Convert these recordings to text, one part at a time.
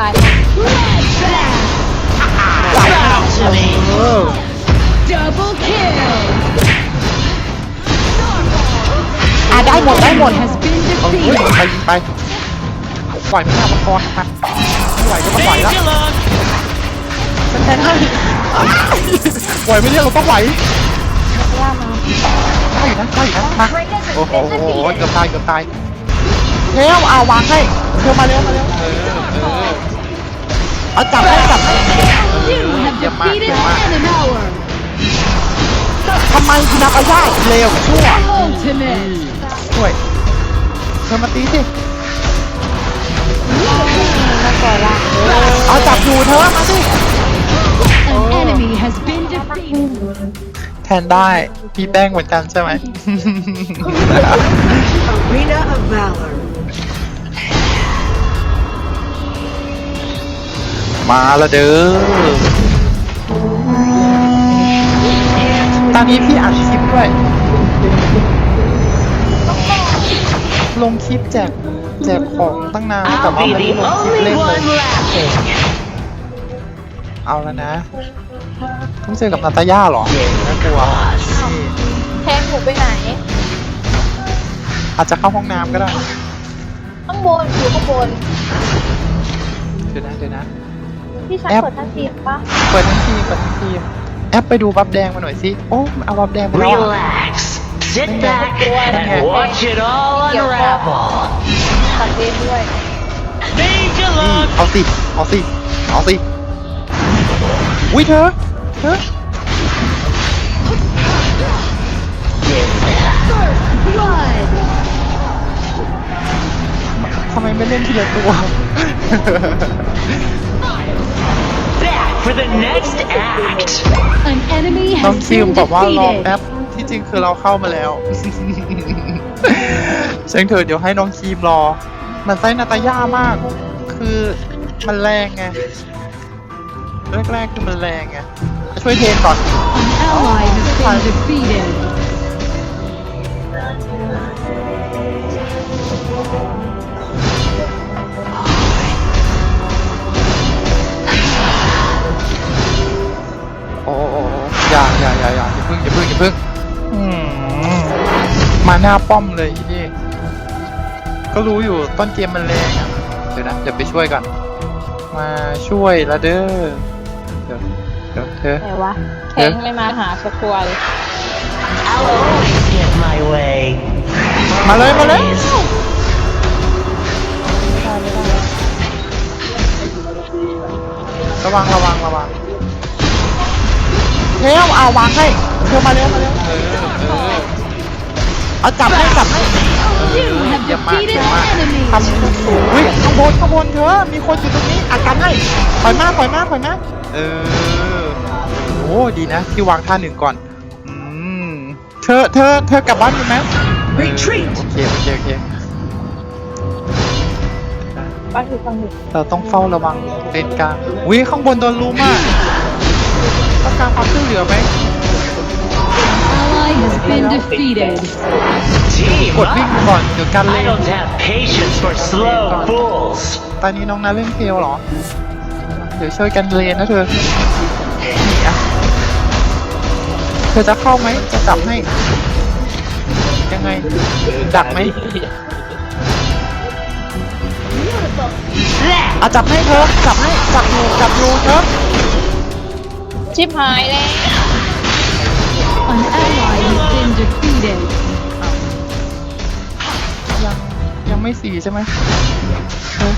ตายเออ Double kill. อะได้หมดได้หมด Has been เอาเฮ้ย defeated. ไปยิงไปปล่อยไม่ได้มังกรครับไม่ไหวก็ไม่ไหวแล้วฉันแทงให้ไหวไม่ได้เราต้องไหวย่ามาได้อยู่นะได้อยู่นะมาโอ้โหโอ้โหเกือบตายเกือบตายเร็วเอาวางให้เธอมาเร็วมาเร็วเออเออ เอาจับให้จับให้ You have Yeah, Mark, defeated yeah, Mark. an hour. ทำไมคุณนักอาญาเร็วชั่ว Ultimate. ช่วยเธอมาตีสิน่ากลัวละเอาจับอยู่เธอมาสิ An enemy has been defeated. แทนได้พี่แป้งเหมือนกันใช่ไหม Arena of Valor. มาและเด้อตอนนี้พี่อัดคลิปด้วย ลงคลิปแจกแจกของตั้งนานแต่ I'll ว่า be ไม่ได้ the ลงคลิป only เล่นเลย one laughing. เอาแล้วนะต้องเจอกับนาตาย่าเหรอน่ากลัวแทงหนูไปไหน อาจจะเข้าห้องน้ำก็ได้ ข้างบนอยู่ข้างบน เดี๋ยวนะเดี๋ยวนะ พี่ชันแอป เปิดทันทีปะเปิดทั้งทีมเปิดทั้งทีมแอปไปดูบัฟแดงมาหน่อยสิโอ้มันเอาบัฟแดงมาแล้วอะ Relax. Sit back and watch it all unravel. ตัดเองด้วย Major นี่ luck. เอาสิเอาสิเอาสิอุ้ยเธอเธอ Blood. ทำไมไม่เล่นทีละตัว Back for the next act. An enemy น้อง has คิว been บอกว่ารอ defeated. แป๊บที่จริงคือเราเข้ามาแล้ว เชิงเถอะเดี๋ยวให้น้องคีมรอ มันไส้นาตาย่ามาก คือมันแรงไงแรกๆคือมันแรงไงช่วยเทนก่อน An ally has been defeated. าเพึ่งอย่าเพึ่งอย่าเพึ่งอืมมาหน้าป้อมเลยอีนี่ก็รู้อยู่ต้นเกมมันแรงอะเดี๋ยวนะเดี๋ยวไปช่วยก่อนมาช่วยละเด้อเดี๋ยวเดี๋ยวเธอไหนวะแทงไม่มาหาสักตัวเลย I'll always get my way. มาเลยมาเลย Always. ระวังระวังระวังเร็วเอาวางให้ เธอมาเร็วมาเร็วเออเออเอาจับให้จับให้ You have เยี่ยมมาก defeated an enemy. ทำอุ้ยข้างบนข้างบนเธอมีคนอยู่ตรงนี้อัดกันให้ปล่อยมาปล่อยมาปล่อยมาเออโอ้ดีนะ ที่วางท่าหนึ่งก่อนอืมเธอเธอเธอกลับบ้านอยู่ไหม Retreat. โอเคโอเคโอเคป้าคือฟังหนูเราต้องเฝ้าระวังเลนกลางอุ้ยข้างบนโดนลุมอะต้องการความช่วยเหลือไหม defeated. Team กดวิ่ง up. ก่อนเดี๋ยวกันเล I น don't have patience for slow fools. ตอนนี้น้องนาเล่นเพลเหรอ เดี๋ยวช่วยกันเลนนะเธอนี่อะเธอจะเข้าไหม จะจับให้ ยังไง ดักไหมอะจับให้เธอ จับให้ จับอยู่จับอยู่เธอ ชิบหายแล้ว An ally has been defeated. ยังยังไม่สีใช่ไหมเออ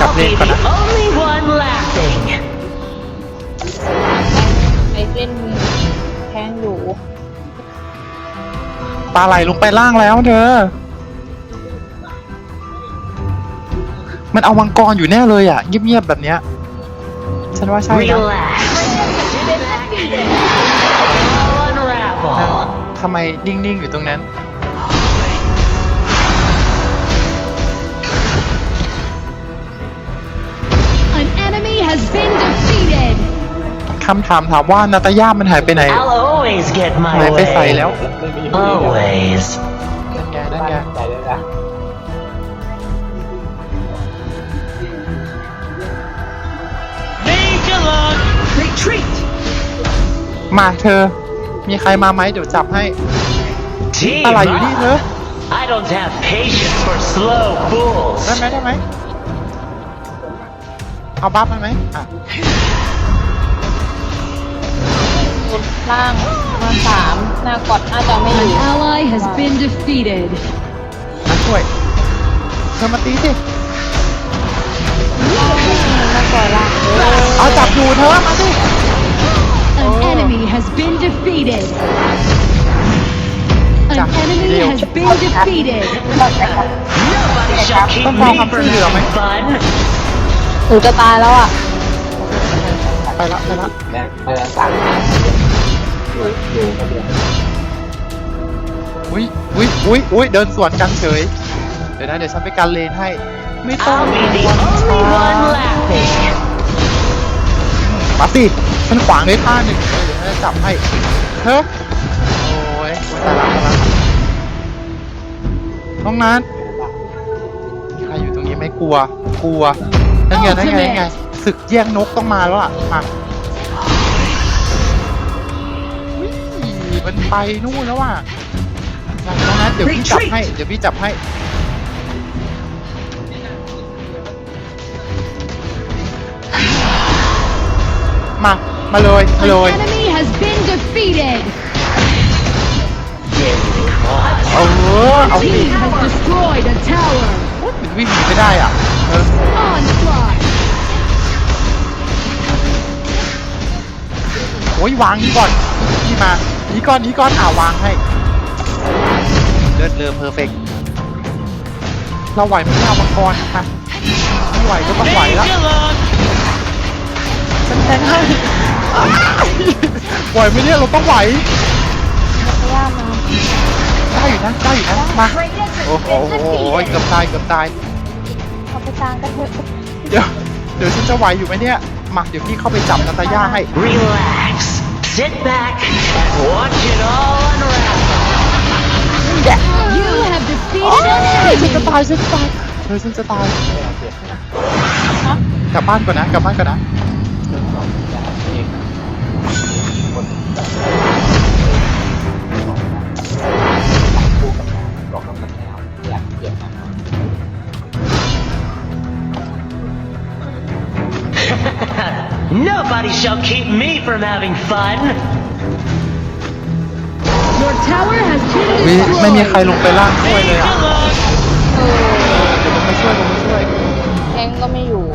Cặp I'll lên be con the ạ. only one laughing. ไอ้เล่นแทงอยู่ ปลาไหลลงไปล่างแล้วเธอ มันเอามังกรอยู่แน่เลยอะ เงียบๆแบบเนี้ย ฉันว่าใช่นะ Relax. ทำไมนิ่ง ๆ อยู่ตรงนั้นคำถามถามว่านาตาย่ามันหายไปไหนหายไปใส่แล้ว way. ไม่มีไม่มี Always. นั่นไงนั่นไงมาเธอ มีใครมาไหมเดี๋ยวจับให้ Team อะไรอยู่นี่เธอ up. I don't have patience for slow fools. ได้ไหมได้ไหมเอาบัฟมันไหมอะบนล่างมาสามหน้ากอดน่าจะไม่อ An ยู่ ally has been defeated. มาช่วยเธอมาตีสิหน้ากอดล่างเออเอาจับอยู่เธอมาสิ An Oh. enemy has been defeated. An Chặt. enemy Điều. has been defeated. Nobody shall keep Không me còn from không chịu được having mày. fun. หนูจะตายแล้วอะ ไปละไปละแม่ไปแล้วสั่งอยู่อยู่กับเดือนอุ้ยอุ้ยอุ้ยอุ้ยเดินสวนกันเฉย เดี๋ยวนะเดี๋ยวฉันไปกันเลนให้ ไม่ต้อง I'll be the only one laughing. มาสิ ฉันขวางด้วยท่าหนึ่งเดี๋ยวฉันจะจับให้เฮ้ยโอ้ยตายละตายละน้องนัทมีใครอยู่ตรงนี้ไหมกลัว กลัวนั่นไงนั่นไงนั่นไงศึกแย่งนกต้องมาแล้วอะมาอุ๊ยมันไปนู่นแล้วอะน้องนัทเดี๋ยวพี่จับให้ เดี๋ยวพี่จับให้มา มาเลยมา An เลย enemy has been defeated. เออเอา Your สิ team has destroyed a tower. มันวิ่งหนีไม่ได้อะเออ Onslaught. โอ้ยวางนี้ก่อนนี่มานี้ก่อนนี้ก่อนอ่าวางให้เลิศเลอเพอร์เฟกเราไหวไหมเนี่ยเอามังกรค่ะไม่ไหวก็ต้องไหวแล้ว ฉันแทงให้อ้าย ไหวไหมเนี่ยเราต้องไหวย่ามาได้อยู่นะได้อยู่นะมาโอ้โหเกือบตายเกือบตายเอาไปกลางกันเถอะเดี๋ยวเดี๋ยวฉันจะไหวอยู่ไหมเนี่ยมาเดี๋ยวพี่เข้าไปจับนาตาย่าให้ Relax. Sit back and watch it all unravel. You have โอ้ย defeated ฉัน an จะ enemy. ตายฉันจะตายเฮ้ยฉันจะตายกลับบ้านก่อนนะกลับบ้านก่อนนะ Nobody shall keep me from having fun. Your tower has วิ been ไม่มีใคร destroyed. ลงไปล่างช่วยเลยอ่ะ เออ เดี๋ยวลงไปช่วยลงไปช่วย แทงก็ไม่อยู่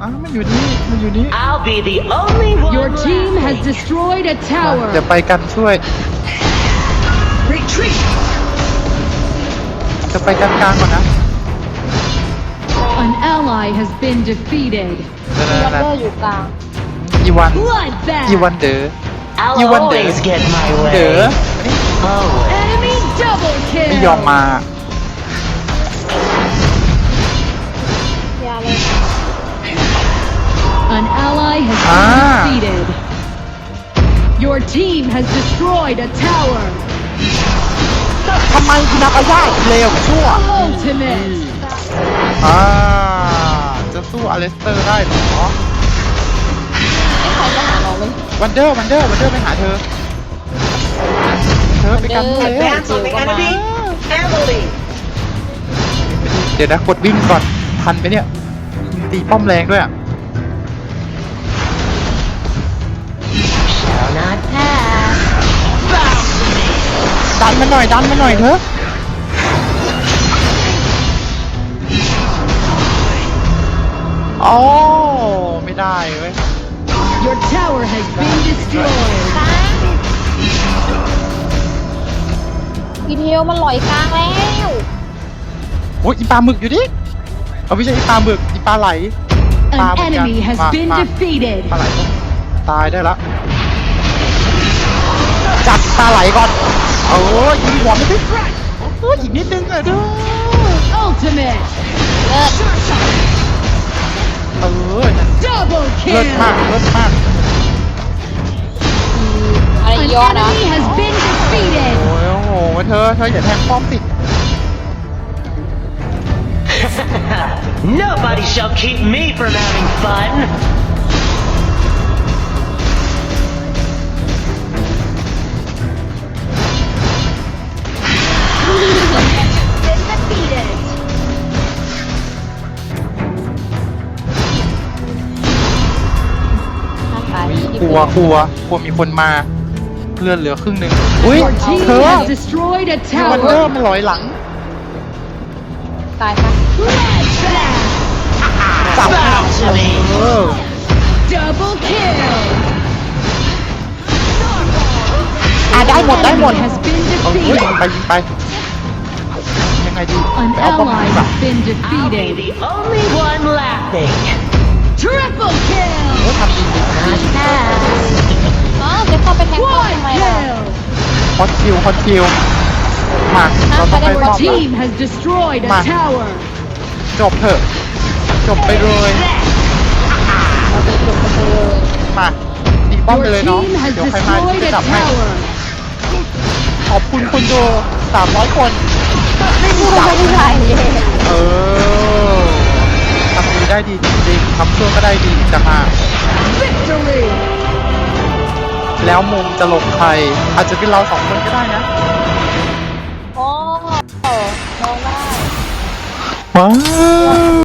อ้าวมันอยู่นี่ มันอยู่นี่ I'll be the only one. Your team has laughing. destroyed a เดี๋ยว tower. ไปกันช่วย Retreat! จะไปกันกลางก่อนนะ An ally has been defeated. ยัมเบอร์อยู่กลาง อีวัน อีวัน Bloodbath. เดอ I'll You want always this? get my เดอ way. Always. Enemy double ไม่ยอม kill. มา ยาเลย An ally has been Ah. defeated. Your team has destroyed a tower. ทำไมคุณนักอาญาเลวชั่ว Ultimate. อ่าจะสู้อเลสเตอร์ได้เหรอไม่ใครจะหาเราเลยวันเดอร์วันเดอร์วันเดอร์ไปหาเธอ เธอไปกันเธอ Advance on the enemy! Emily! เดี๋ยวนะกดวิ่งก่อนทันไหมเนี่ยตีป้อมแรงด้วยอะ Shall not pass. ดันมาหน่อยดันมาหน่อยเถอะ โอ้ไม่ได้เว้ย Your tower has been destroyed. อีเทลมันลอยกลางแล้วโอ้ยอีปลาหมึกอยู่ดิเอาไม่ใช่อีปลาหมึกอีปลาไหล An Ah, my enemy God. has Ma- been ma. defeated. ปลาไหลตายได้ละจับปลาไหลก่อนโอ้ยยิงหัวไม่ได้โอ้ยอีกนิดนึงอะเด้อ Ultimate. เลิศ เออนั่น Double เลิศมาก kill. เลิศมาก อะไร An ย้อนนะ enemy has been defeated. โอ้ยโอ้โห เธอ เธออย่าแทงป้อมสิ Nobody shall keep me from having fun. วกลัวกลัวมีคนมาเลือดเหลือครึ่งหนึ่งอุ้ย Your team เธอ has destroyed a มีวันเดอร์ tower. มันลอยหลังตายปะจับ Bounce me. เออ Double kill. อะได้หมดได้หมด Has been เอาเฮ้ย defeated. ไปยิงไป ยังไงดี An ไปเอาป้อม ally ดีกว่า has been I'll be defeated. the only one laughing. ำไมล่ะ kill. ฮอตคิวฮอตคิวมาเราต้องไป Your ป้อม team has destroyed a Ma. tower. จบเถอะ จบไปเลยเราไปจบกันเลยมาตีป้อมไป Your เลยเนาะ team has เดี๋ยวใครมา destroyed จะ a จับให้ tower. ขอบคุณคุณโดสามร้อยคน ไม่รู้ว่าไม่ไหวเออทำดีได้ดีจริงๆทำชั่วก็ได้ดีจังหาก Victory. แล้วมุมจะลงใคร อาจจะเป็นเราสองคนก็ได้นะโอ้มองได้ว้าว